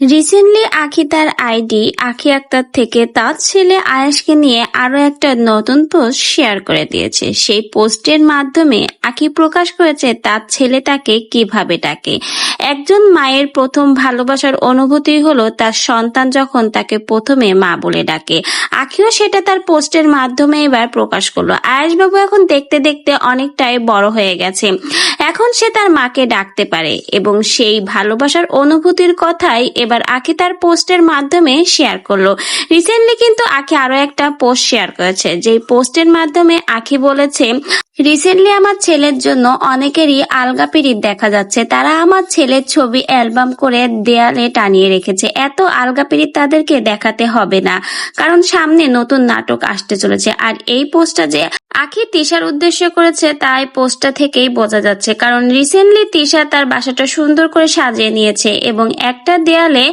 Recently আখি তার ID আখি আক্তার থেকে তার ছেলে আয়াসকে নিয়ে আরও একটা নতুন পোস্ট শেয়ার করে দিয়েছে। সেই পোস্টের মাধ্যমে আখি প্রকাশ করেছে তার ছেলে তাকে কীভাবে ডাকে। একজন মায়ের প্রথম ভালোবাসার অনুভূতি হলো তার সন্তান যখন তাকে প্রথমে মা বলে ডাকে। আখিও সেটা তার পোস্টের মাধ্যমে এবার প্রকাশ করল। আয়াসবাবু এখন দেখতে দেখতে অনেকটাই বড় হয়ে গেছে। এখন সে তার মাকে ডাকতে পারে এবং সেই ভালোবাসার অনুভূতির কথাই এবার আখি তার পোস্টের মাধ্যমে শেয়ার করল। রিসেন্টলি কিন্তু আখি আরও একটা পোস্ট শেয়ার করেছে, যেই পোস্টের মাধ্যমে আখি বলেছে রিসেন্টলি আমার ছেলের জন্য অনেকেরই আলগা পিরিত দেখা যাচ্ছে। তারা আমার ছেলের ছবি, অ্যালবাম করে দেয়ালে টানিয়ে রেখেছে। এত আলগা পিরিত তাদেরকে দেখাতে হবে না, কারণ সামনে নতুন নাটক আসতে চলেছে। আর এই পোস্টটা যে আখি তিশার উদ্দেশ্য করেছে, তাই পোস্টটা থেকেই বোঝা যাচ্ছে কারণ রিসেন্টলি তিশা তার বাসাটা সুন্দর করে সাজিয়ে নিয়েছে এবং একটা দেয়ালে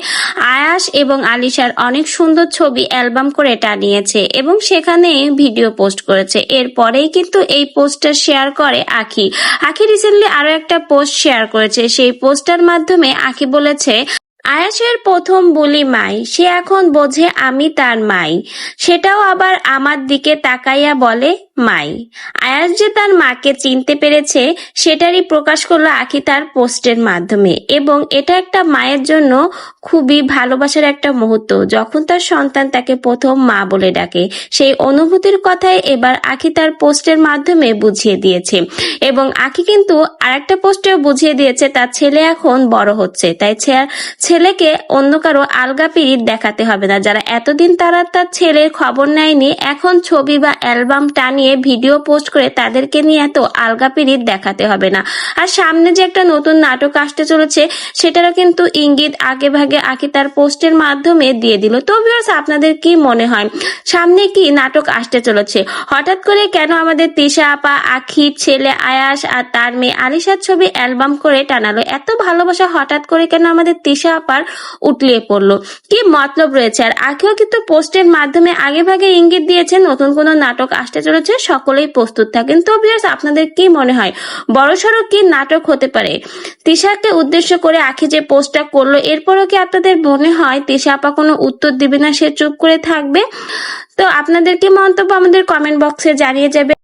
আয়াস এবং আলিশার অনেক সুন্দর ছবি অ্যালবাম করে টানিয়েছে এবং সেখানে ভিডিও পোস্ট করেছে। এরপরেই কিন্তু এই পোস্টটা শেয়ার করে আখি। আখি রিসেন্টলি আরও একটা পোস্ট শেয়ার করেছে। সেই পোস্টার মাধ্যমে আখি বলেছে আয়াসের প্রথম বলি মাই, সে এখন বোঝে আমি তার মাই। সেটাও আবার আমার দিকে তাকাইয়া বলে মাই। আয়াস যে তার মাকে চিনতে পেরেছে, সেটারই প্রকাশ করল আখি তার পোস্টের মাধ্যমে। এবং এটা একটা মায়ের জন্য খুবই ভালোবাসার একটা মুহূর্ত, যখন তার সন্তান তাকে প্রথম মা বলে ডাকে। সেই অনুভূতির কথাই এবার আখি তার পোস্টের মাধ্যমে বুঝিয়ে দিয়েছে। এবং আখি কিন্তু আরেকটা পোস্টেও বুঝিয়ে দিয়েছে, তার ছেলে এখন বড় হচ্ছে। তাই ছেলেকে অন্য কারও আলগা পিরিত দেখাতে হবে না। যারা এতদিন তারা তার ছেলের খবর নেয়নি, এখন ছবি বা অ্যালবাম টানিয়ে ভিডিও পোস্ট করে তাদেরকে নিয়ে এত আলগা পিরিত দেখাতে হবে না। আর সামনে যে একটা নতুন নাটক আসতে চলেছে, সেটারও কিন্তু ইঙ্গিত আগে ভাগে আখি তার পোস্টের মাধ্যমে দিয়ে দিল। তো আপনাদের কি মনে হয়? সামনে কি নাটক আসতে চলেছে? হঠাৎ করে কেন আমাদের তিশা আপা, আখি, ছেলে আয়াস আর তার মেয়ে আলিশার ছবি অ্যালবাম করে টানালো? এত ভালোবাসা হঠাৎ করে কেন আমাদের তিশা আপার উতলিয়ে পড়ল? কি মতলব রয়েছে? আর আখিও কিন্তু পোস্টের মাধ্যমে আগে ভাগে ইঙ্গিত দিয়েছে, নতুন কোনো নাটক আসতে চলেছে? সকলেই প্রস্তুত থাকেন। তো ভিউয়ার্স আপনাদের কি মনে হয়? বড়সড় কি নাটক হতে পারে? তিশাকে উদ্দেশ্য করে আখি যে পোস্টটা করল, এরপরও কি আপনাদের মনে হয় তিশা আপা কোনো উত্তর দিবে না, সে চুপ করে থাকবে? তো আপনাদের কি মন্তব্য আমাদের কমেন্ট বক্সে জানিয়ে যাবে